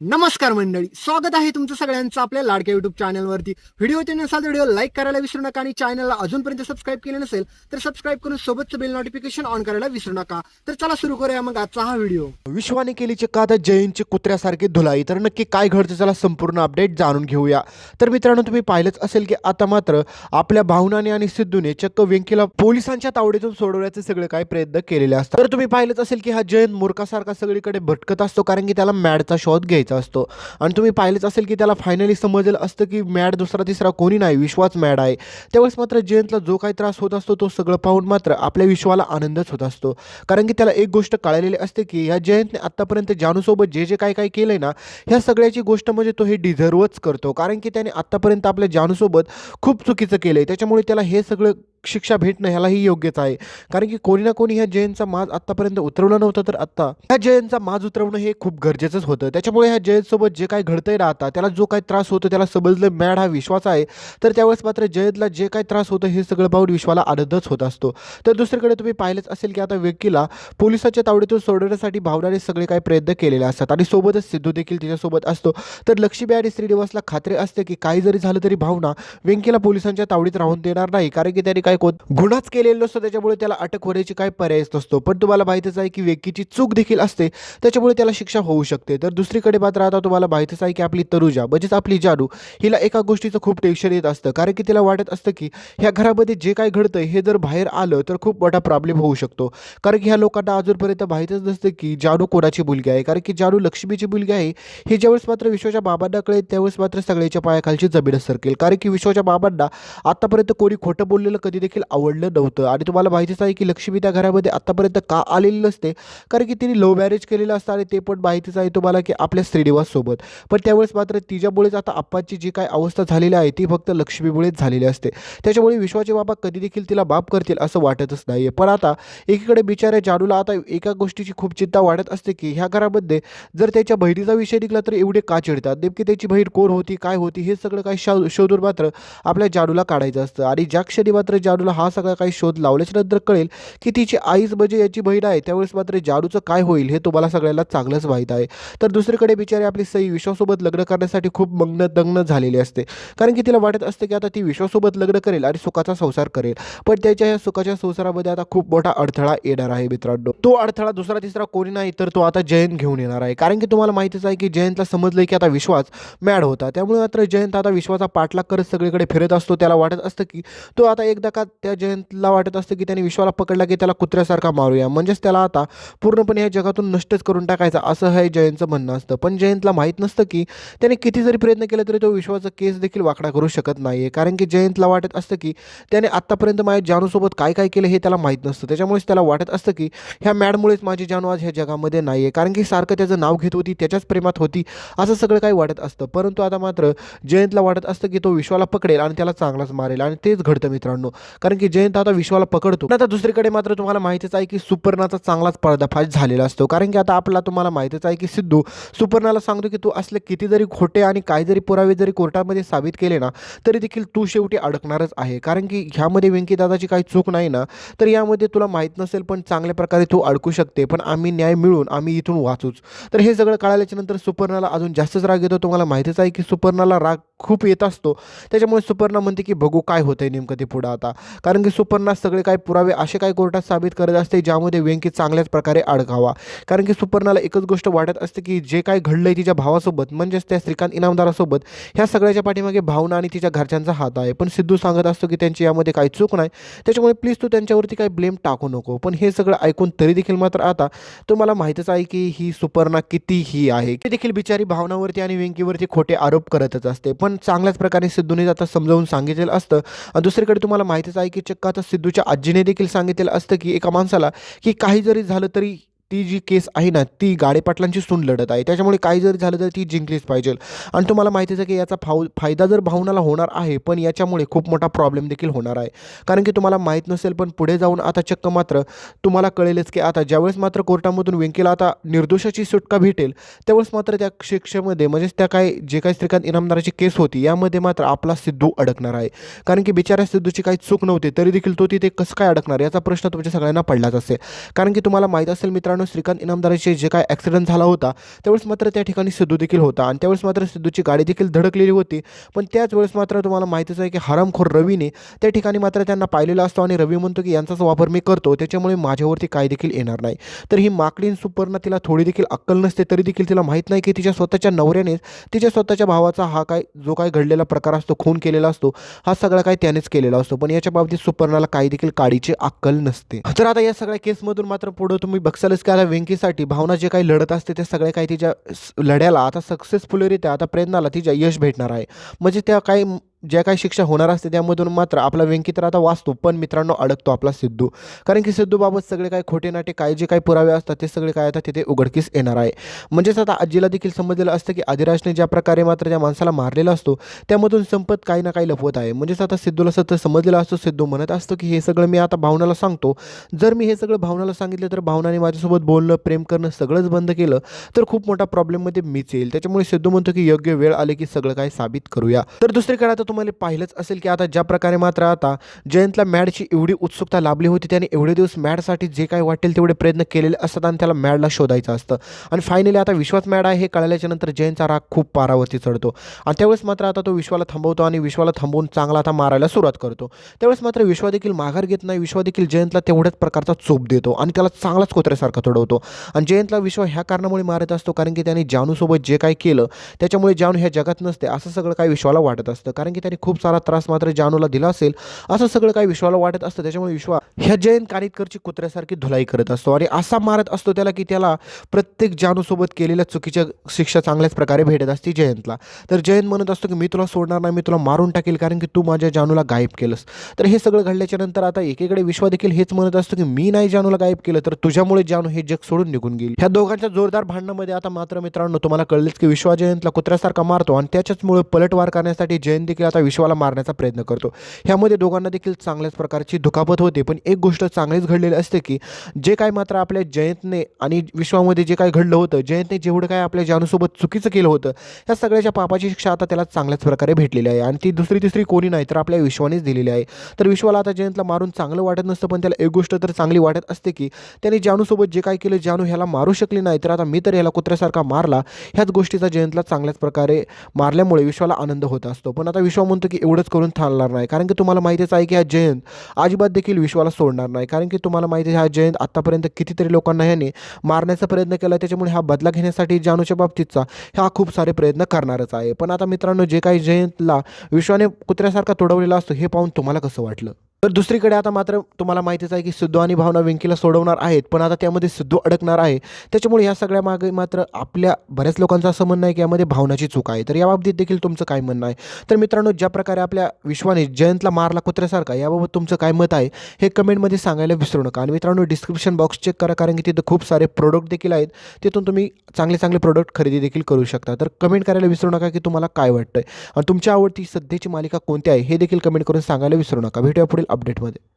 नमस्कार मंडळी स्वागत आहे तुमचं सगळ्यांचं आपल्या लाडक्या युट्यूब चॅनलवरती व्हिडिओ ते नसाल तर व्हिडिओ लाईक करायला विसरू नका आणि चॅनलला अजूनपर्यंत सबस्क्राईब केलं नसेल तर सबस्क्राईब करून सोबतचं बेल नोटिफिकेशन ऑन करायला विसरू नका. तर चला सुरू करूया मग आजचा हा व्हिडिओ. विश्वाने केलीचे कादा आता जैनची कुत्र्यासारखी धुलाई. तर नक्की काय घडतं चला संपूर्ण अपडेट जाणून घेऊया. तर मित्रांनो तुम्ही पाहिलंच असेल की आता मात्र आपल्या भावनाने आणि सिद्धूने चक्क व्यंकीला पोलिसांच्या तावडीतून सोडवण्याचे सगळे काय प्रयत्न केलेले असतात. तर तुम्ही पाहिलंच असेल की हा जैन मूर्खासारखा सगळीकडे भटकत असतो कारण की त्याला मॅडचा शोध घ्यायचा असतो. आणि तुम्ही पाहिलंच असेल की त्याला फायनली समजलं असतं की मॅड दुसरा तिसरा कोणी नाही विश्वास मॅड आहे. त्यावेळेस मात्र जयंतला जो काही त्रास होत असतो तो सगळं पाहून मात्र आपल्या विश्वाला आनंदच होत असतो. कारण की त्याला एक गोष्ट कळलेली असते की ह्या जयंतने आत्तापर्यंत जानूसोबत जे जे काय काय केलं आहे ना ह्या सगळ्याची गोष्ट म्हणजे तो हे डिझर्वच करतो. कारण की त्याने आत्तापर्यंत आपल्या जानूसोबत खूप चुकीचं केलं आहे त्याच्यामुळे त्याला हे सगळं शिक्षा भेटणं ह्यालाही योग्यच आहे. कारण की कोणी ना कोणी ह्या जयंतचा माज आत्तापर्यंत उतरवला नव्हता तर आत्ता ह्या जयंतचा माज उतरवणं हे खूप गरजेचंच होतं. त्याच्यामुळे ह्या जयंतसोबत जे काय घडतंय ना आता त्याला जो काही त्रास होतो त्याला समजलं मॅड हा विश्वास आहे. तर त्यावेळेस मात्र जयंतला जे काही त्रास होतं हे सगळं पाहून विश्वाला आनंदच होत असतो. तर दुसरीकडे तुम्ही पाहिलंच असेल की आता व्यक्तीला पोलिसाच्या तावडीतून सोडवण्यासाठी भावनाने सगळे काही प्रयत्न केलेले असतात आणि सोबतच सिद्धू देखील तिच्यासोबत असतो. तर लक्ष्मी आणि श्रीनिवासला खात्री असते की काही जरी झालं तरी भावना व्यंकीला पोलिसांच्या तावडीत राहून देणार नाही. कारण की त्याने काय गुन्हाच केलेला असतो त्याच्यामुळे त्याला अटक होण्याची काय पर्यायच नसतो. पण तुम्हाला माहितीच आहे की व्यक्तीची चूक देखील असते त्याच्यामुळे त्याला शिक्षा होऊ शकते. तर दुसरीकडे मात्र आता तुम्हाला माहितीच आहे की आपली तरुजा म्हणजेच आपली जानू हिला एका गोष्टीचं खूप टेन्शन येत असतं. कारण की तिला वाटत असतं की ह्या घरामध्ये जे काय घडतं हे जर बाहेर आलं तर खूप मोठा प्रॉब्लेम होऊ शकतो. कारण की ह्या लोकांना अजूनपर्यंत माहितच नसतं की जानू कोणाची मुलगी आहे. कारण की जानू लक्ष्मीची मुलगी आहे हे ज्यावेळेस मात्र विश्वाच्या बाबांना कळेल त्यावेळेस मात्र सगळ्याच्या पायाखालची जमीन सरकेल. कारण की विश्वाच्या बाबांना आतापर्यंत कोणी खोटं बोललेलं कधी देखील आवडलं नव्हतं. आणि तुम्हाला माहितीच आहे की लक्ष्मी त्या घरामध्ये आत्तापर्यंत का आलेली नसते? कारण की तिने लव्ह मॅरेज केलेलं असतं आणि ते पण माहितीच आहे तुम्हाला की आपल्या श्रीनिवाससोबत. पण त्यावेळेस मात्र तिच्यामुळेच आता आप्पाची जी काय अवस्था झालेली आहे ती फक्त लक्ष्मीमुळेच झालेली असते. त्याच्यामुळे विश्वाचे बाबा कधी देखील तिला बाप करतील असं वाटतच नाही आहे पण आता एकीकडे बिचाऱ्या जानूला आता एका गोष्टीची खूप चिंता वाटत असते की ह्या घरामध्ये जर त्याच्या बहिणीचा विषय निघला तर एवढे का चिडतात? नेमकी त्याची बहीण कोण होती? काय होती? हे सगळं काही शोधून मात्र आपल्या जानूला काढायचं असतं. आणि ज्या क्षणी मात्र जाडूला हा सगळा काही शोध लावल्याच्या नंतर कळेल की तिची आईच म्हणजे याची बहीण आहे. त्यावेळेस मात्र जाडूचं काय होईल हे तुम्हाला सगळ्यांना चांगलंच माहीत आहे. तर दुसरीकडे बिचारी आपली सई विश्वासोबत लग्न करण्यासाठी खूप मग्न दग्न झालेली असते. कारण की तिला वाटत असते की आता ती विश्वासोबत लग्न करेल आणि सुखाचा संसार करेल. पण त्याच्या या सुखाच्या संसारामध्ये आता खूप मोठा अडथळा येणार आहे मित्रांनो. तो अडथळा दुसरा तिसरा कोणी नाही तर तो आता जयंत घेऊन येणार आहे. कारण की तुम्हाला माहितीच आहे की जयंतला समजलं की आता विश्वास मॅड होता. त्यामुळे मात्र जयंत आता विश्वाचा पाठलाग करत सगळीकडे फिरत असतो. त्याला वाटत असतं की तो आता एकदा का त्या जयंतला वाटत असतं की त्याने विश्वाला पकडला की त्याला कुत्र्यासारखा मारूया? म्हणजेच त्याला आता पूर्णपणे या जगातून नष्टच करून टाकायचा असं हे जयंतचं म्हणणं असतं. पण जयंतला माहीत नसतं की त्याने किती जरी प्रयत्न केला तरी तो विश्वाचा केस देखील वाकडा करू शकत नाही आहे कारण की जयंतला वाटत असतं की त्याने आत्तापर्यंत माझ्या जानूसोबत काय काय केलं हे त्याला माहीत नसतं. त्याच्यामुळेच त्याला वाटत असतं की ह्या मॅडमुळेच माझी जानू आज ह्या जगामध्ये नाही आहे कारण की सारखं त्याचं नाव घेत होती त्याच्याच प्रेमात होती असं सगळं काही वाटत असतं. परंतु आता मात्र जयंतला वाटत असतं की तो विश्वाला पकडेल आणि त्याला चांगलाच मारेल. आणि तेच घडतं मित्रांनो. कारण की जयंत आता विश्वाला पकडतो. आता दुसरीकडे मात्र तुम्हाला माहितीच आहे की सुपर्णाचा चांगलाच पर्दाफाश झालेला असतो. कारण की आता आपला तुम्हाला माहितीच आहे की सिद्धू सुपर्णाला सांगतो की तू असले किती जरी खोटे आणि काही जरी पुरावे जरी कोर्टामध्ये साबित केले ना तरी देखील तू शेवटी अडकणारच आहे. कारण की ह्यामध्ये व्यंकीदादाची काही चूक नाही ना तर यामध्ये तुला माहीत नसेल पण चांगल्या प्रकारे तू अडकू शकते. पण आम्ही न्याय मिळून आम्ही इथून वाचूच. तर हे सगळं कळाल्याच्या नंतर सुपर्णाला अजून जास्तच राग येतो. तुम्हाला माहितीच आहे की सुपर्णाला राग खूप येत असतो. त्याच्यामुळे सुपर्णा म्हणते की बघू काय होतंय नेमकं ते पुढं आता. कारण की सुपर्णा सगळे काही पुरावे असे काही कोर्टात साबित करत असते ज्यामध्ये व्यंकी चांगल्याच प्रकारे अडकावा कारण की सुपर्णाला एकच गोष्ट वाटत असते की जे काही घडलंय तिच्या भावासोबत म्हणजेच त्या श्रीकांत इनामदारासोबत ह्या सगळ्याच्या पाठीमागे भावना आणि तिच्या घरच्यांचा हात आहे. पण सिद्धू सांगत असतो की त्यांची यामध्ये काही चूक नाही. त्याच्यामुळे प्लीज तू त्यांच्यावरती काही ब्लेम टाकू नको. पण हे सगळं ऐकून तरी देखील मात्र आता तुम्हाला माहीतच आहे की ही सुपर्णा किती ही आहे. की देखील बिचारी भावनावरती आणि व्यंकीवरती खोटे आरोप करतच असते. पण चांगल्याच प्रकारे सिद्धूने आता समजावून सांगितलेलं असतं. दुसरीकडे तुम्हाला माहिती माहितीच आहे की चक्क आता सिद्धूच्या आजीने देखील सांगितलेलं असतं की एका माणसाला की काही जरी झालं तरी ती जी केस आहे ना ती गाडेपाटलांची सून लढत आहे. त्याच्यामुळे काही जरी झालं तर ती जिंकलीच पाहिजे. आणि तुम्हाला माहितीच आहे की याचा फाव फायदा जर भावनाला होणार आहे पण याच्यामुळे खूप मोठा प्रॉब्लेम देखील होणार आहे. कारण की तुम्हाला माहीत नसेल पण पुढे जाऊन आता चक्क मात्र तुम्हाला कळेलच की आता ज्यावेळेस मात्र कोर्टामधून व्यंकीला आता निर्दोषाची सुटका भेटेल त्यावेळेस मात्र त्या शिक्षेमध्ये म्हणजेच त्या काय जे काही श्रीकांत इनामदाराची केस होती यामध्ये मात्र आपला सिद्धू अडकणार आहे. कारण की बिचाऱ्या सिद्धूची काही चूक नव्हती तरी देखील तो तिथे कसं काय अडकणार याचा प्रश्न तुमच्या सगळ्यांना पडलाच असेल. कारण की तुम्हाला माहीत असेल मित्रांनो मित्रांनो श्रीकांत इनामदाराचे जे काय ॲक्सिडेंट झाला होता त्यावेळेस मात्र त्या ठिकाणी सिद्धू देखील होता. आणि त्यावेळेस मात्र सिद्धूची गाडी देखील धडकलेली होती. पण त्याच वेळेस मात्र तुम्हाला माहितीच आहे की हरामखोर रवीने त्या ठिकाणी मात्र त्यांना पाहिलेला असतो आणि रवी म्हणतो की यांचाच वापर मी करतो त्याच्यामुळे माझ्यावरती काय देखील येणार नाही. तर ही माकडीन सुपर्णा तिला थोडी देखील अक्कल नसते तरी देखील तिला माहीत नाही की तिच्या स्वतःच्या नवऱ्यानेच तिच्या स्वतःच्या भावाचा हा काय जो काय घडलेला प्रकार असतो खून केलेला असतो हा सगळा काय त्यानेच केलेला असतो. पण याच्या बाबतीत सुपर्णाला काही देखील काडीची अक्कल नसते. तर आता या सगळ्या केसमधून मात्र पुढं तुम्ही बघसालच त्याला विंकीसाठी भावना जे काही लढत असते ते सगळे काही तिच्या स- लढ्याला आता सक्सेसफुलरित्या आता प्रयत्नाला तिच्या यश भेटणार आहे. म्हणजे त्या काही ज्या काही शिक्षा होणार असते त्यामधून मात्र आपला व्यंकी तर आता वाचतो. पण मित्रांनो अडकतो आपला सिद्धू. कारण की सिद्धूबाबत सगळे काही खोटे नाटे काय जे काही पुरावे असतात ते सगळे काय आता तिथे उघडकीस येणार आहे. म्हणजेच आता आजीला देखील समजलेलं असतं की आदिराजने ज्या प्रकारे मात्र त्या माणसाला मारलेला असतो त्यामधून संपत काही ना काही लपवत आहे. म्हणजेच आता सिद्धूला सतत समजलेलं असतो सिद्धू म्हणत असतो की हे सगळं मी आता भावनाला सांगतो. जर मी हे सगळं भावनाला सांगितलं तर भावनाने माझ्यासोबत बोलणं प्रेम करणं सगळंच बंद केलं तर खूप मोठा प्रॉब्लेममध्ये मीच येईल. त्याच्यामुळे सिद्धू म्हणतो की योग्य वेळ आले की सगळं काही साबित करूया. तर दुसरीकडे आता तुम्हाला पाहिलंच असेल की आता ज्या प्रकारे मात्र आता जयंतला मॅडची एवढी उत्सुकता लाभली होती त्याने एवढे दिवस मॅडसाठी जे काही वाटेल तेवढे प्रयत्न केलेले असतात आणि त्याला मॅडला शोधायचं असतं. आणि फायनली आता विश्वास मॅड आहे हे कळल्याच्या नंतर जयंतचा राग खूप पारावरती चढतो. आणि त्यावेळेस मात्र आता तो विश्वाला थांबवतो आणि विश्वाला थांबवून चांगला आता मारायला सुरुवात करतो. त्यावेळेस मात्र विश्वा देखील माघार घेत नाही विश्वा देखील जयंतला तेवढ्याच प्रकारचा चोप देतो आणि त्याला चांगलाच कोत्र्यासारखा तोडवतो. आणि जयंतला विश्वा ह्या कारणामुळे मारत असतो कारण की त्याने जानूसोबत जे काही केलं त्याच्यामुळे जानू ह्या जगात नसते असं सगळं काही विश्वाला वाटत असतं. कारण की की त्याने खूप सारा त्रास मात्र जानूला दिला असेल असं सगळं काही विश्वाला वाटत असतं. त्याच्यामुळे विश्वा ह्या जयंत कानितकरची कुत्र्यासारखी धुलाई करत असतो आणि असा मारत असतो त्याला की त्याला प्रत्येक जानूसोबत केलेल्या चुकीच्या शिक्षा चांगल्याच प्रकारे भेटत असते जयंतला तर जयंत म्हणत असतो की मी तुला सोडणार नाही मी तुला मारून टाकेल कारण की तू माझ्या जानूला गायब केलंस. तर हे सगळं घडल्याच्या नंतर आता एकीकडे विश्वा देखील हेच म्हणत असतो की मी नाही जानूला गायब केलं तर तुझ्यामुळे जानू हे जग सोडून निघून गेली. ह्या दोघांच्या जोरदार भांडणामध्ये आता मात्र मित्रांनो तुम्हाला कळलेच की विश्वा जयंतला कुत्र्यासारखा मारतो आणि त्याच्याचमुळे पलटवार करण्यासाठी जयंत देखील आता विश्वाला मारण्याचा प्रयत्न करतो. ह्यामध्ये दोघांना देखील चांगल्याच प्रकारची दुखापत होते. पण एक गोष्ट चांगलीच घडलेली असते की जे काय मात्र आपल्या जयंतने आणि विश्वामध्ये जे काय घडलं होतं जयंतने जेवढं काय आपल्या जानूसोबत चुकीचं केलं होतं या सगळ्याच्या पापाची शिक्षा आता त्याला चांगल्याच प्रकारे भेटलेली आहे. आणि ती दुसरी तिसरी कोणी नाही तर आपल्या विश्वानेच दिलेली आहे. तर विश्वाला आता जयंतला मारून चांगलं वाटत नसतं पण त्याला एक गोष्ट तर चांगली वाटत असते की त्याने जानूसोबत जे काय केलं जानू ह्याला मारू शकली नाही तर आता मी तर ह्याला कुत्र्यासारखा मारला. ह्याच गोष्टीचा जयंतला चांगल्याच प्रकारे मारल्यामुळे विश्वाला आनंद होत असतो. पण आता विश्व म्हणतो की एवढंच करून थांबणार नाही. कारण की तुम्हाला माहितीच आहे की हा जयंत अजिबात देखील विश्वाला सोडणार नाही. कारण की तुम्हाला माहिती आहे हा जयंत आत्तापर्यंत कितीतरी लोकांना ह्याने मारण्याचा प्रयत्न केला त्याच्यामुळे हा बदला घेण्यासाठी जानूच्या बाबतीतचा हा खूप सारे प्रयत्न करणारच आहे. पण आता मित्रांनो जे काही जयंतला विश्वाने कुत्र्यासारखा तोडवलेला असतो हे पाहून तुम्हाला कसं वाटलं? तर दुसरीकडे आता मात्र तुम्हाला माहितीच आहे की सिद्धू आणि भावना वेंकीला सोडवणार आहेत पण आता त्यामध्ये सिद्धू अडकणार आहे. त्याच्यामुळे या सगळ्या मागे मात्र आपल्या बऱ्याच लोकांचं असं म्हणणं आहे की यामध्ये भावनाची चूक आहे. तर या बाबतीत देखील तुमचं काय म्हणणं आहे? तर मित्रांनो ज्या प्रकारे आपल्या विश्वाने जयंतला मारला कुत्र्यासारखा याबाबत तुमचं काय मत आहे हे कमेंटमध्ये सांगायला विसरू नका. आणि मित्रांनो डिस्क्रिप्शन बॉक्स चेक करा कारण की तिथं खूप सारे प्रोडक्ट देखील आहेत. तिथून तुम्ही चांगले चांगले प्रोडक्ट खरेदी देखील करू शकता. तर कमेंट करायला विसरू नका की तुम्हाला काय वाटतं आणि तुमच्या आवडती सध्याची मालिका कोणती आहे हे देखील कमेंट करून सांगायला विसरू नका. भेटूया पुढील अपडेटमध्ये